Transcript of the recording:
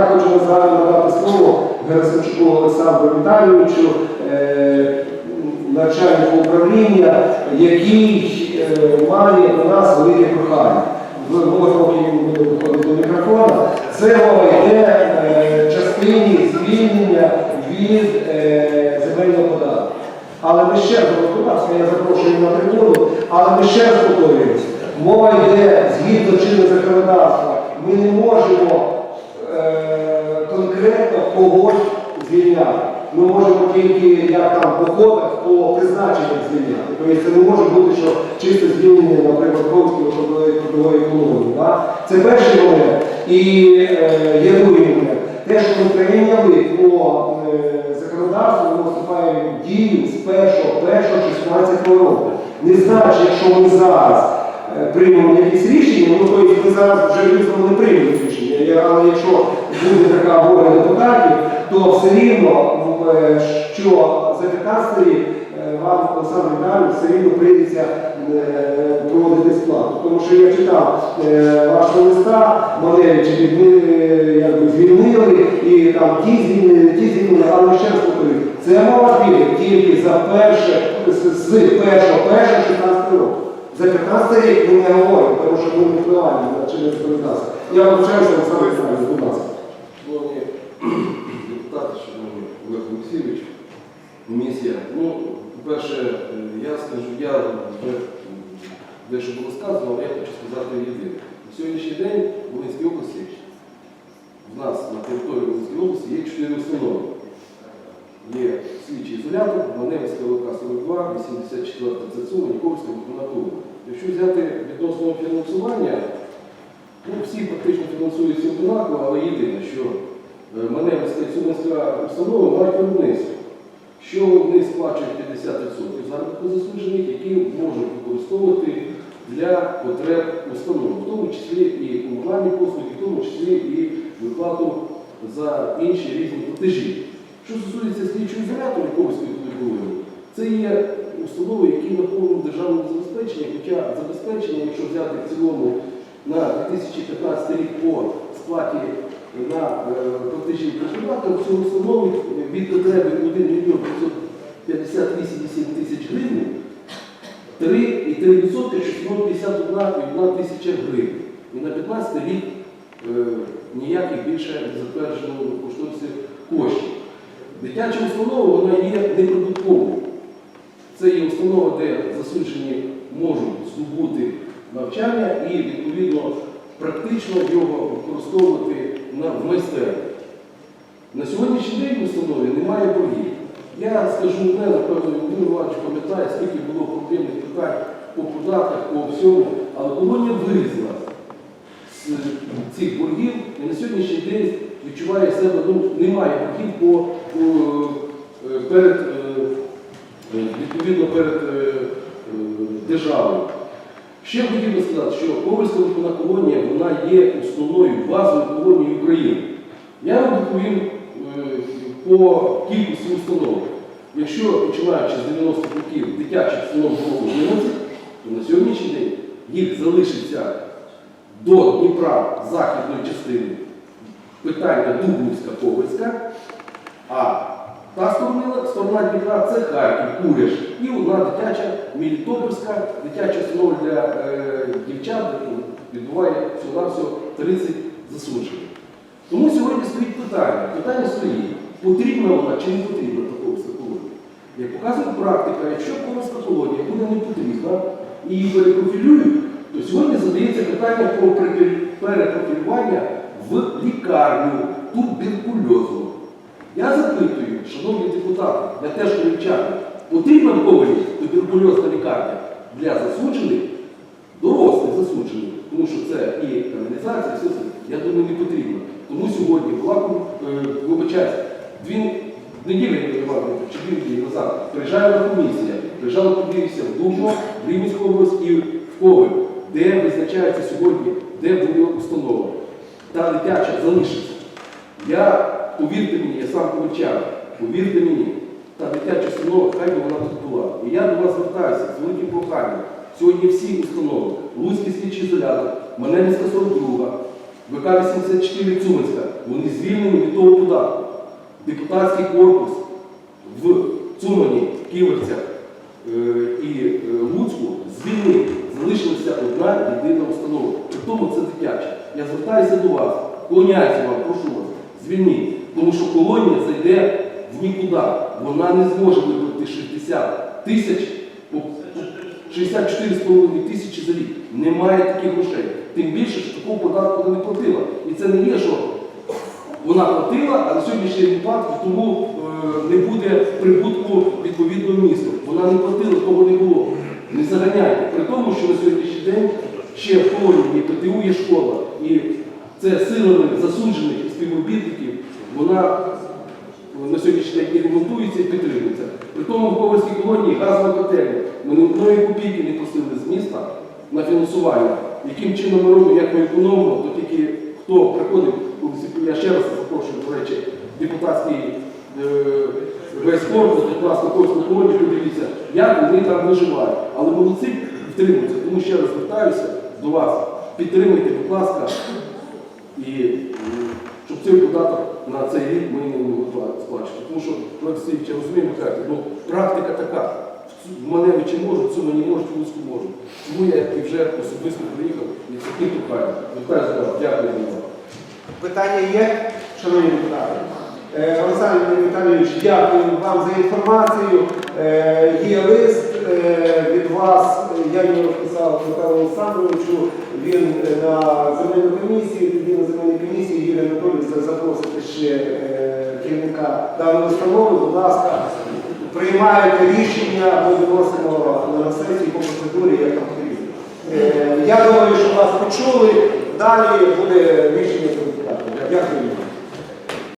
Я хочу назвати надати слово Герасимчуку Олександру Віталійовичу, е, начальнику управління, який е, має до нас велике прохання. Ви він буде виходити до мікрофона. Це мова йде е, частині звільнення від земельного податку. Але ми ще раз, я запрошую на трибуну, але ми ще раз повторюємося. Мова йде згідно чинного законодавства. Ми не можемо е, конкретно когось звільняти. Ми можемо тільки як там по кодах, по призначеннях звільняти. Тобто це не може бути, що чисте звільнення, наприклад, Ковської трудової колонії. Да? Це перший момент. І е, є другий момент. Те, що ми прийняли по е, законодавству, воно вступає в дію з 1.1.16 року. Не значить, якщо ми зараз приймемо якісь рішення, ну то ми зараз вже людство не приймемо рішення. Але якщо буде така воля депутатів, то все рівно, е, що за 15 рік е, вам, Олександр Віталійович, все рівно прийдеться е, проводити сплату. Тому що я читав вашого листа, Малевича, ви якби звільнили, і там ті звільнили, ті звільнили, але ще раз повторюю, це мова піде тільки за перше, з першого, першого 16 року. За 15 рік ми не говоримо, тому що не впливаємо на чинне законодавство. Я вибачаюся, Олександр Віталійович, будь ласка. Шановні депутати, шановні Олег Олексійович, комісія. Ну, по-перше, я скажу, я вже дещо було сказано, але я хочу сказати єдине. На сьогоднішній день в Волинській області, в нас на території Волинської області є чотири установи. Є слідчий ізолятор, Маневська ЛК 42, 84 ЦЦУ, Ніковська виконатура. Якщо взяти відносно фінансування, Ну, всі практично фінансуються однаково, але єдине, що е, і Сумська установа мають виробництво. Що вони сплачують 50% заробітку засуджених, які можуть використовувати для потреб установи, в тому числі і комунальні послуги, в тому числі і виплату за інші різні платежі. Що стосується слідчого ізолятора Ковської культури, це є установи, які наповнені державним забезпеченням, хоча забезпечення, якщо взяти в цілому на 2015 рік по сплаті на е, платежі працювати, всього становить від потреби 1 мільйон 558 тисяч гривень 3,3% 651 тисяча гривень. І на 15 рік е, ніяких більше затверджено коштовності коштів. Дитяча установа вона є неприбутковою. Це є установа, де засуджені можуть здобути навчання і відповідно практично його використовувати в майстерні. На сьогоднішній день в установі немає боргів. Я скажу одне, напевно, Володимир Іванович пам'ятає, скільки було проблемних питань по податках, по всьому, але колонія вирізала з цих боргів і на сьогоднішній день відчуває себе, ну, немає боргів по, по, е, перед, е, е, відповідно перед е, е, державою. Ще хотів би сказати, що Ковальська виховна колонія вона є основною базовою колонією України. Я вам доповім е, по кількості установ. Якщо починаючи з 90-х років дитячих установ було 11, то на сьогоднішній день їх залишиться до Дніпра західної частини питання Дубнівська, Ковальська, а та сторона, сторона Дніпра це Харків, Куряш і одна дитяча Мелітопольська, дитяча установа для е, дівчат, відбуває всього-навсього 30 засуджених. Тому сьогодні стоїть питання. Питання стоїть, потрібна вона чи не потрібна така колонія. Як показує практика, якщо ковальська колонія буде не потрібна і її перепрофілюють, то сьогодні задається питання про перепрофілювання в лікарню туберкульозу. Я запитую, шановні депутати, я теж колівчани, потрібна в туберкульозна лікарня для засуджених, дорослих засуджених, тому що це і каналізація, все це, я думаю, не потрібно. Тому сьогодні була, е, вибачаюсь, дві неділі чи дві неділі назад приїжджала комісія, приїжджала комісія в Дубно, в Рівненську область і в Коваль, де визначається сьогодні, де буде установа. Та дитяча залишиться. Я, повірте мені, я сам ковальчан, повірте мені, та дитяча установа, хай би вона тут була. І я до вас звертаюся з великим проханням. Сьогодні всі установи, Луцький слідчий ізолятор, Маневська 42, ВК-84 Цуманська, вони звільнені від того податку. Депутатський корпус в Цумані, Ківерцях е, і е, Луцьку звільнив. Залишилася одна єдина установа. При тому це дитяча. Я звертаюся до вас, клоняюся вам, прошу вас, звільніть. Тому що колонія зайде в нікуди. Вона не зможе виплатити 60 тисяч, по- 64,5 тисячі за рік. Немає таких грошей. Тим більше, що такого податку не платила. І це не є, що вона платила, а на сьогоднішній випадку тому е, не буде прибутку відповідного місту. Вона не платила, того не було. Не заганяйте. При тому, що на сьогоднішній день ще в колонії ПТУ є школа. І це силами засуджених співробітників, вона на сьогоднішній день і ремонтується і підтримується. При тому в Ковальській колонії газова котельня. Ми ні одної копійки не просили з міста на фінансування. Яким чином ми робимо, як ми економимо, то тільки хто приходить, я ще раз запрошую, до речі, депутатський е, весь корпус, будь ласка, Ковальську колонію, подивіться, як вони там виживають. Але молодці втримуються. Тому ще раз звертаюся до вас. Підтримуйте, будь ласка, і щоб цей податок на цей рік ми не могли сплачувати. Тому що я розумію, ви кажете, ну практика така. В Маневичі можуть, в цьому не можуть, в Луцьку можуть. Тому я і вже особисто приїхав і це до. Дякую увагу. Питання є, шановні депутати? Е, Олександр Віталійович, дякую вам за інформацію. Е, Є лист від вас, я його розписав Михайлу Олександровичу. Він е, на земельну комісію, тоді на земельній комісії Юрій Анатолійович запросите ще е, керівника даної установи. Будь ласка, приймаєте рішення, ми виносимо на сесію по процедурі, як там потрібно. Е, Я думаю, що вас почули. Далі буде рішення депутатів. Дякую.